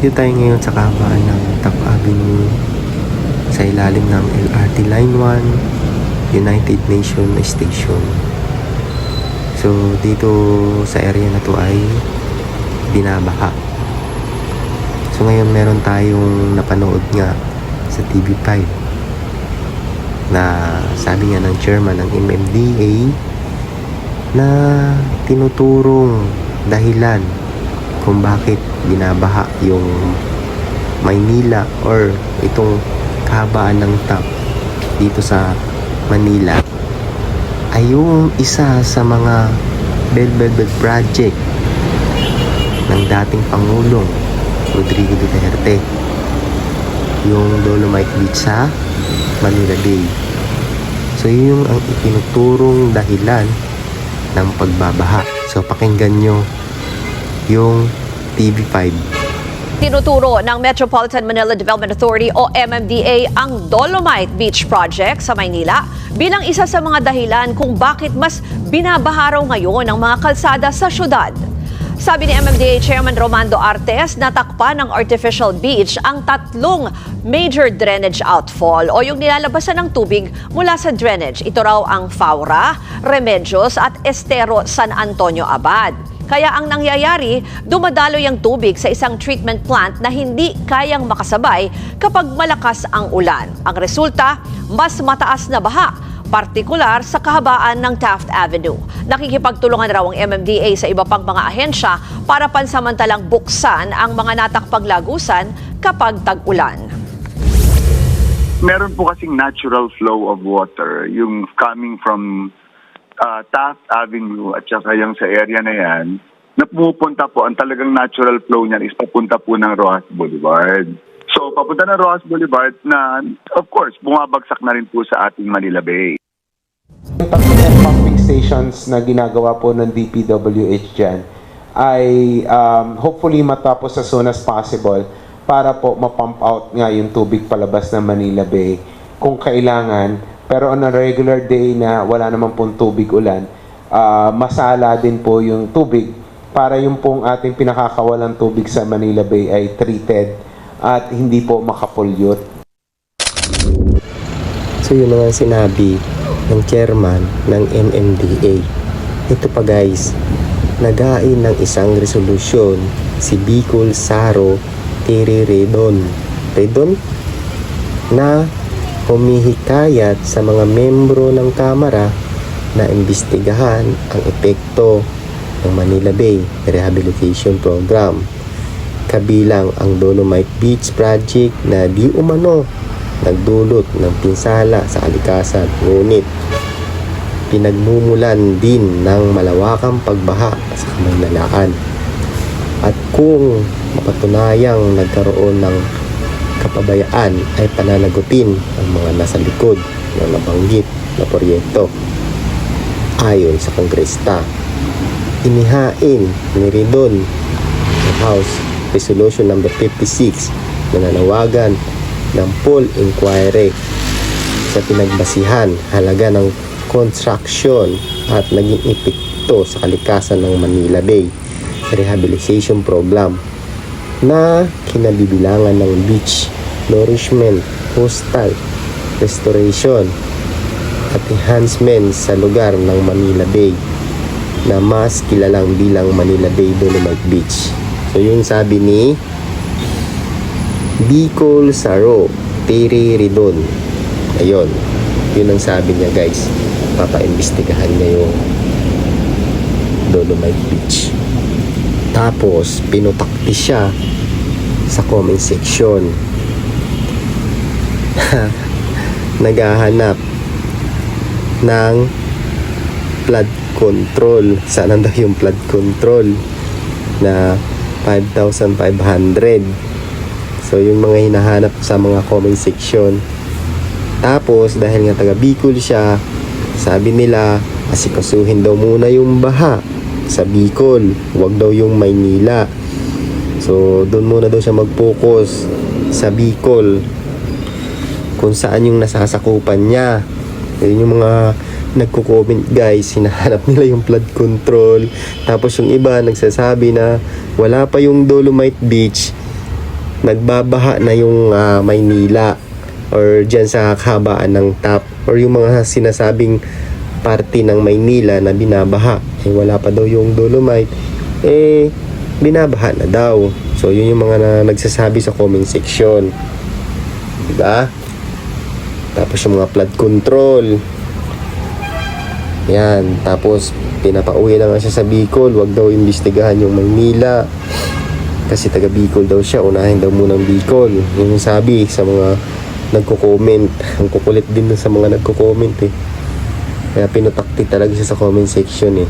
Nandito tayo ngayon sa kahabaan ng Top Avenue sa ilalim ng LRT Line 1 United Nation Station. So dito sa area na to ay binabaha. So ngayon meron tayong napanood nga sa TV5 na sabi nga ng chairman ng MMDA na tinuturong dahilan kung bakit binabaha yung Maynila or itong kahabaan ng top dito sa Manila. Ay yung isa sa mga Bell Velvet Project ng dating Pangulong Rodrigo Duterte. Yung Dolomite Beach sa Manila Bay. So yun yung ang itinuturong dahilan ng pagbabaha. So pakinggan nyo yung TV5 Tinuturo ng Metropolitan Manila Development Authority o MMDA ang Dolomite Beach Project sa Maynila bilang isa sa mga dahilan kung bakit mas binabaha raw ngayon ang mga kalsada sa syudad. Sabi ni MMDA Chairman Romando Artes, natakpan ng artificial beach ang tatlong major drainage outfall o yung nilalabasan ng tubig mula sa drainage. Ito raw ang Faura, Remedios at Estero San Antonio Abad. Kaya ang nangyayari, dumadaloy ang tubig sa isang treatment plant na hindi kayang makasabay kapag malakas ang ulan. Ang resulta, mas mataas na baha, partikular sa kahabaan ng Taft Avenue. Nakikipagtulungan raw ang MMDA sa iba pang mga ahensya para pansamantalang buksan ang mga natakpang lagusan kapag tag-ulan. meron po kasing natural flow of water, yung coming from uh, Taft Avenue at saka yung sa area na yan, na pumupunta po, ang talagang natural flow niyan is papunta po ng Rojas Boulevard. So, papunta ng Rojas Boulevard na, of course, bumabagsak na rin po sa ating Manila Bay. Yung tatlong pumping stations na ginagawa po ng DPWH dyan ay um, hopefully matapos as soon as possible para po mapump out nga yung tubig palabas ng Manila Bay kung kailangan. Pero on a regular day na wala naman pong tubig ulan, ah, masala din po yung tubig para yung pong ating pinakakawalang tubig sa Manila Bay ay treated at hindi po makapollute. So yun nga sinabi ng chairman ng MMDA. Ito pa guys, nagain ng isang resolusyon si Bicol Saro Tiri Redon. Redon? Na humihikayat sa mga membro ng Kamara na imbestigahan ang epekto ng Manila Bay Rehabilitation Program kabilang ang Dolomite Beach Project na di umano nagdulot ng pinsala sa kalikasan ngunit pinagmumulan din ng malawakang pagbaha sa Kamaynalaan. At kung mapatunayang nagkaroon ng kapabayaan ay pananagutin ang mga nasa likod ng nabanggit na proyekto. Ayon sa Kongresta, inihain ni Ridon ng House Resolution number 56 na nanawagan ng full inquiry sa pinagbasihan halaga ng construction at naging epekto sa kalikasan ng Manila Bay Rehabilitation Program na kinabibilangan ng beach, nourishment, hostel, restoration at enhancement sa lugar ng Manila Bay na mas kilalang bilang Manila Bay Dolomite Beach. So yung sabi ni Bicol Saro Terry Ridon. Ayun. Yun ang sabi niya guys. Papaimbestigahan niya yung Dolomite Beach. Tapos, pinutakti siya sa comment section. Naghahanap ng flood control. Saan daw yung flood control na 5,500. So, yung mga hinahanap sa mga comment section. Tapos, dahil nga taga Bicol siya, sabi nila, asikasuhin daw muna yung baha sa Bicol. Huwag daw yung Maynila. So, doon muna daw siya mag-focus sa Bicol. Kung saan yung nasasakupan niya. Yun yung mga nagko-comment guys, hinahanap nila yung flood control. Tapos yung iba nagsasabi na wala pa yung Dolomite Beach nagbabaha na yung ah, Maynila or dyan sa kabaan ng tap or yung mga sinasabing parte ng Maynila na binabaha eh wala pa daw yung dolomite eh binabaha na daw. So yun yung mga na nagsasabi sa comment section. Diba? Tapos yung mga flood control. Yan. Tapos pinapauwi na nga siya sa Bicol. Wag daw imbestigahan yung Maynila. Kasi taga Bicol daw siya. Unahin daw muna ang Bicol. Yun yung sabi sa mga nagko-comment. Ang kukulit din sa mga nagko-comment eh kaya pinutakti talaga siya sa comment section eh